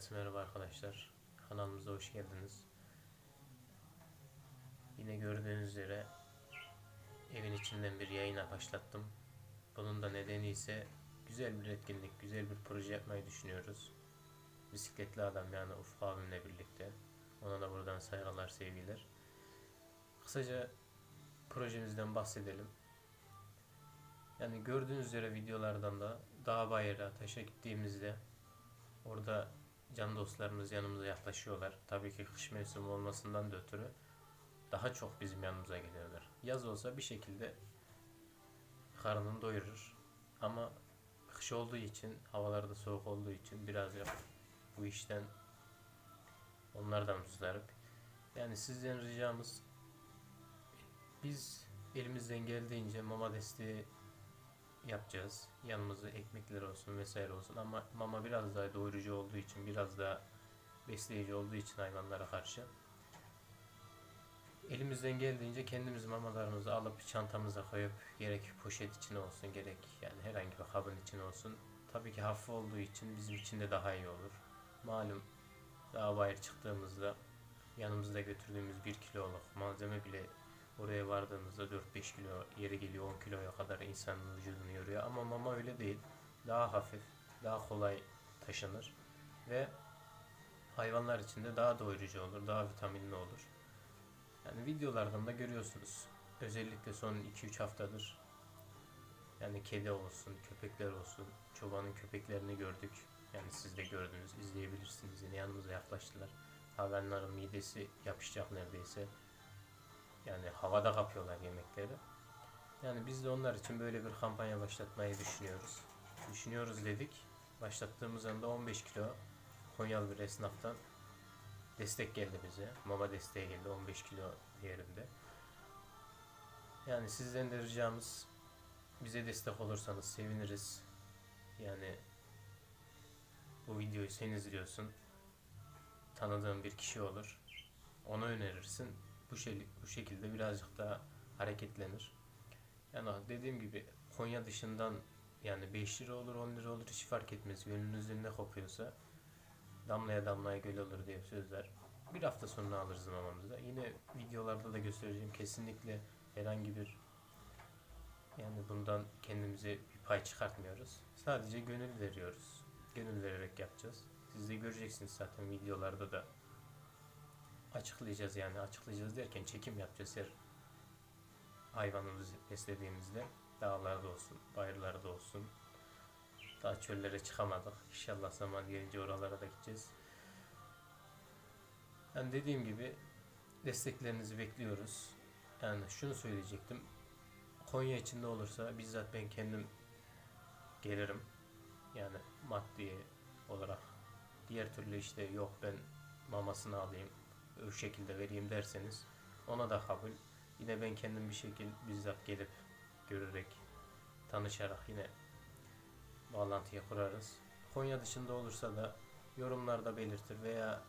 Evet merhaba arkadaşlar. Kanalımıza hoş geldiniz. Yine gördüğünüz üzere evin içinden bir yayına başlattım. Bunun da nedeni ise güzel bir etkinlik, güzel bir proje yapmayı düşünüyoruz. Bisikletli adam yani Ufuk abimle birlikte. Ona da buradan saygılar, sevgiler. Kısaca projemizden bahsedelim. Yani gördüğünüz üzere videolardan da dağ bayıra, taşa gittiğimizde Orada can dostlarımız yanımıza yaklaşıyorlar. Tabii ki kış mevsimi olmasından da ötürü daha çok bizim yanımıza geliyorlar. Yaz olsa bir şekilde karnını doyurur. Ama kış olduğu için, havalar da soğuk olduğu için birazcık bu işten onlar da müzdarip. Yani sizden ricamız biz elimizden geldiğince mama desteği yapacağız. Yanımızda ekmekler olsun vesaire olsun ama mama biraz daha doyurucu olduğu için biraz daha besleyici olduğu için hayvanlara karşı elimizden geldiğince kendimiz mamalarımızı alıp çantamıza koyup gerek poşet içine olsun gerek yani herhangi bir kabın içine olsun tabii ki hafif olduğu için bizim için de daha iyi olur. Malum daha bayır çıktığımızda yanımızda götürdüğümüz 1 kiloluk malzeme bile Oraya vardığımızda 4-5 kilo yeri geliyor 10 kiloya kadar insanın vücudunu yoruyor. Ama mama öyle değil. Daha hafif, daha kolay taşınır. Ve hayvanlar için de daha doyurucu olur, daha vitaminli olur. Yani videolardan da görüyorsunuz. Özellikle son 2-3 haftadır yani kedi olsun, köpekler olsun, çobanın köpeklerini gördük. Yani siz de gördünüz, izleyebilirsiniz. Yine yanımıza yaklaştılar. Hayvanların midesi yapışacak neredeyse. Yani havada kapıyorlar yemekleri. Yani biz de onlar için böyle bir kampanya başlatmayı düşünüyoruz. Düşünüyoruz dedik. Başlattığımız anda 15 kilo Konyalı bir esnaftan destek geldi bize. Mama desteği geldi 15 kilo yerinde. Yani sizden de ricamız bize destek olursanız seviniriz. Yani bu videoyu sen izliyorsun. Tanıdığın bir kişi olur. Ona önerirsin bu, şey, bu şekilde birazcık daha hareketlenir. Yani dediğim gibi Konya dışından yani 5 lira olur 10 lira olur hiç fark etmez. Gönlünüzün ne kopuyorsa damlaya damlaya göl olur diye sözler. Bir hafta sonra alırız mamamızı. Yine videolarda da göstereceğim. Kesinlikle herhangi bir yani bundan kendimize bir pay çıkartmıyoruz. Sadece gönül veriyoruz. Gönül vererek yapacağız. Siz de göreceksiniz zaten videolarda da açıklayacağız yani açıklayacağız derken çekim yapacağız her hayvanımızı beslediğimizde dağlarda olsun, bayırlarda olsun. Daha çöllere çıkamadık. İnşallah zaman gelince oralara da gideceğiz. Yani dediğim gibi desteklerinizi bekliyoruz. Yani şunu söyleyecektim. Konya içinde olursa bizzat ben kendim gelirim. Yani maddi olarak. Diğer türlü işte yok ben mamasını alayım, o şekilde vereyim derseniz ona da kabul. Yine ben kendim bir şekilde bizzat gelip görerek tanışarak yine bağlantıyı kurarız. Konya dışında olursa da yorumlarda belirtir veya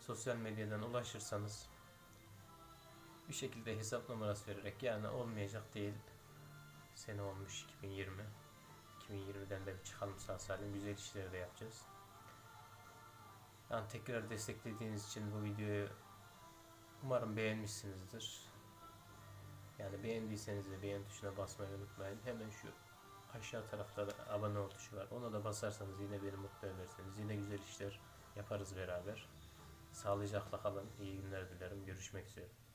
sosyal medyadan ulaşırsanız bir şekilde hesap numarası vererek yani olmayacak değil sene olmuş 2020 2020'den de bir çıkalım sağ salim güzel işleri de yapacağız. Yani tekrar desteklediğiniz için bu videoyu umarım beğenmişsinizdir. Yani beğendiyseniz de beğen tuşuna basmayı unutmayın. Hemen şu aşağı tarafta da abone ol tuşu var. Ona da basarsanız yine beni mutlu edersiniz. Yine güzel işler yaparız beraber. Sağlıcakla kalın. İyi günler dilerim. Görüşmek üzere.